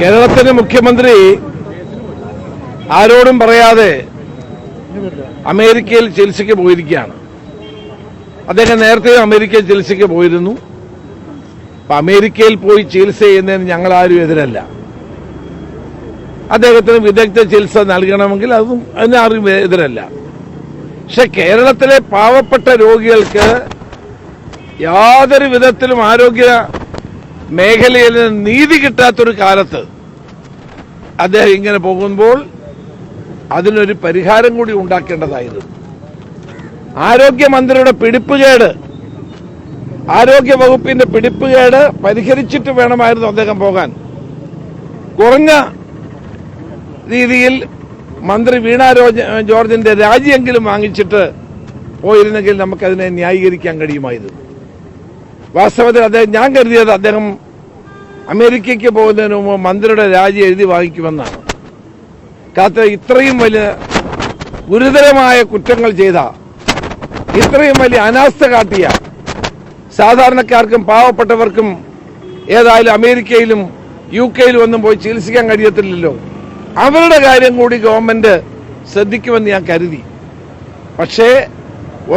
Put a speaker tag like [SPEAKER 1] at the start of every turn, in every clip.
[SPEAKER 1] കേരളത്തിന്റെ മുഖ്യമന്ത്രി ആരോടും പറയാതെ അമേരിക്കയിൽ ചികിത്സയ്ക്ക് പോയിരിക്കുകയാണ്. അദ്ദേഹം നേരത്തെ അമേരിക്കയിൽ ചികിത്സയ്ക്ക് പോയിരുന്നു. അപ്പൊ അമേരിക്കയിൽ പോയി ചികിത്സ ചെയ്യുന്നതിന് ഞങ്ങൾ ആരും എതിരല്ല. അദ്ദേഹത്തിന് വിദഗ്ധ ചികിത്സ നൽകണമെങ്കിൽ അതും അതിന് ആരും എതിരല്ല. പക്ഷെ കേരളത്തിലെ പാവപ്പെട്ട രോഗികൾക്ക് യാതൊരു വിധത്തിലും ആരോഗ്യ മേഖലയിൽ നീതി കിട്ടാത്തൊരു കാലത്ത് അദ്ദേഹം ഇങ്ങനെ പോകുമ്പോൾ അതിനൊരു പരിഹാരം കൂടി ഉണ്ടാക്കേണ്ടതായിരുന്നു. ആരോഗ്യമന്ത്രിയുടെ പിടിപ്പുകേട് ആരോഗ്യ വകുപ്പിന്റെ പിടിപ്പുകേട് പരിഹരിച്ചിട്ട് വേണമായിരുന്നു അദ്ദേഹം പോകാൻ. കുറഞ്ഞ രീതിയിൽ മന്ത്രി വീണ ജോർജിന്റെ രാജിയെങ്കിലും വാങ്ങിച്ചിട്ട് പോയിരുന്നെങ്കിൽ നമുക്കതിനെ ന്യായീകരിക്കാൻ കഴിയുമായിരുന്നു. വാസ്തവത്തിൽ അദ്ദേഹം ഞാൻ കരുതിയത് അദ്ദേഹം അമേരിക്കയ്ക്ക് പോകുന്നതിന് മുമ്പ് മന്ത്രിയുടെ രാജി എഴുതി വാങ്ങിക്കുമെന്നാണ്. കാത്ത ഇത്രയും വലിയ ഗുരുതരമായ കുറ്റങ്ങൾ ചെയ്ത ഇത്രയും വലിയ അനാസ്ഥ കാട്ടിയ സാധാരണക്കാർക്കും പാവപ്പെട്ടവർക്കും ഏതായാലും അമേരിക്കയിലും യു കെയിലും ഒന്നും പോയി ചികിത്സിക്കാൻ കഴിയത്തില്ലല്ലോ. അവരുടെ കാര്യം കൂടി ഗവൺമെന്റ് ശ്രദ്ധിക്കുമെന്ന് ഞാൻ കരുതി. പക്ഷേ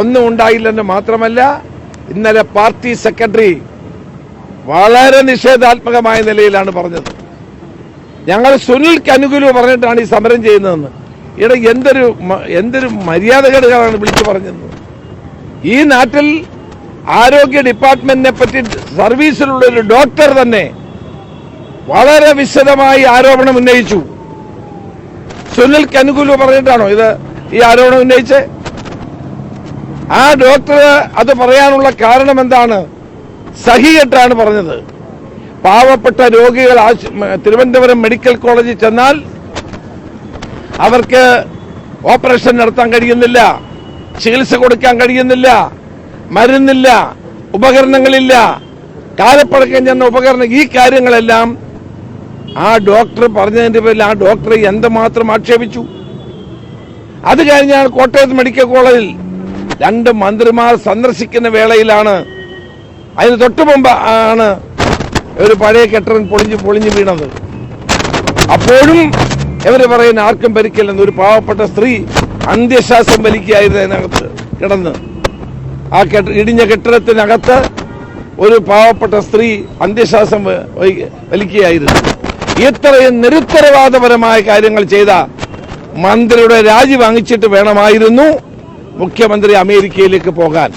[SPEAKER 1] ഒന്നും ഉണ്ടായില്ലെന്ന് മാത്രമല്ല ഇന്നലെ പാർട്ടി സെക്രട്ടറി വളരെ നിഷേധാത്മകമായ നിലയിലാണ് പറഞ്ഞത്. ഞങ്ങൾ സുനിൽക്ക് അനുകൂലം പറഞ്ഞിട്ടാണ് ഈ സമരം ചെയ്യുന്നതെന്ന്. ഇവിടെ എന്തൊരു എന്തൊരു മര്യാദകേടുകളാണ് വിളിച്ചു പറഞ്ഞത്. ഈ നാട്ടിൽ ആരോഗ്യ ഡിപ്പാർട്ട്മെന്റിനെ പറ്റി സർവീസിലുള്ള ഒരു ഡോക്ടർ തന്നെ വളരെ വിശദമായി ആരോപണം ഉന്നയിച്ചു. സുനിൽക്ക് അനുകൂലം പറഞ്ഞിട്ടാണോ ഇത് ഈ ആരോപണം ഉന്നയിച്ചേ ആ ഡോക്ടർ അത് പറയാനുള്ള കാരണം എന്താണ്? സഹികെട്ടാണ് പറഞ്ഞത്. പാവപ്പെട്ട രോഗികൾ തിരുവനന്തപുരം മെഡിക്കൽ കോളേജിൽ ചെന്നാൽ അവർക്ക് ഓപ്പറേഷൻ നടത്താൻ കഴിയുന്നില്ല ചികിത്സ കൊടുക്കാൻ കഴിയുന്നില്ല മരുന്നില്ല ഉപകരണങ്ങളില്ല. കാലപ്പഴക്കം ചെന്ന ഉപകരണം ഈ കാര്യങ്ങളെല്ലാം ആ ഡോക്ടർ പറഞ്ഞതിന്റെ പേരിൽ ആ ഡോക്ടറെ എന്തുമാത്രം ആക്ഷേപിച്ചു? അത് കഴിഞ്ഞാൽ കോട്ടയത്ത് മെഡിക്കൽ കോളേജിൽ രണ്ട് മന്ത്രിമാർ സന്ദർശിക്കുന്ന വേളയിലാണ്. അതിന് തൊട്ടു മുമ്പ് ആണ് ഒരു പഴയ കെട്ടിടം പൊളിഞ്ഞു പൊളിഞ്ഞു വീണത്. അപ്പോഴും ഇവർ പറയുന്ന ആർക്കും ഭരിക്കില്ലെന്ന് ഒരു പാവപ്പെട്ട സ്ത്രീ അന്ത്യശ്വാസം വലിക്കുകയായിരുന്നു അതിനകത്ത് കിടന്ന്. ആ കെട്ട ഇടിഞ്ഞ കെട്ടിടത്തിനകത്ത് ഒരു പാവപ്പെട്ട സ്ത്രീ അന്ത്യശ്വാസം വലിക്കുകയായിരുന്നു. ഇത്രയും നിരുത്തരവാദപരമായ കാര്യങ്ങൾ ചെയ്ത മന്ത്രിയുടെ രാജി വാങ്ങിച്ചിട്ട് വേണമായിരുന്നു. മുഖ്യമന്ത്രി അമേരിക്കയിലേക്ക് പോകാൻ.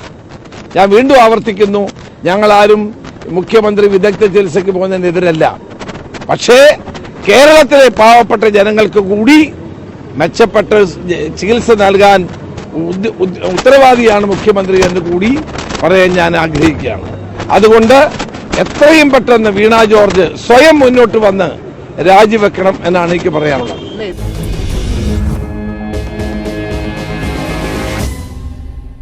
[SPEAKER 1] ഞാൻ വീണ്ടും ആവർത്തിക്കുന്നു ഞങ്ങളാരും മുഖ്യമന്ത്രി വിദഗ്ധ ചികിത്സയ്ക്ക് പോകുന്നതിനെതിരല്ല. പക്ഷേ കേരളത്തിലെ പാവപ്പെട്ട ജനങ്ങൾക്ക് കൂടി മെച്ചപ്പെട്ട ചികിത്സ നൽകാൻ ഉത്തരവാദിയാണ് മുഖ്യമന്ത്രി എന്ന് കൂടി പറയാൻ ഞാൻ ആഗ്രഹിക്കുകയാണ്. അതുകൊണ്ട് എത്രയും പെട്ടെന്ന് വീണ ജോർജ് സ്വയം മുന്നോട്ട് വന്ന് രാജിവെക്കണം എന്നാണ് എനിക്ക് പറയാനുള്ളത്.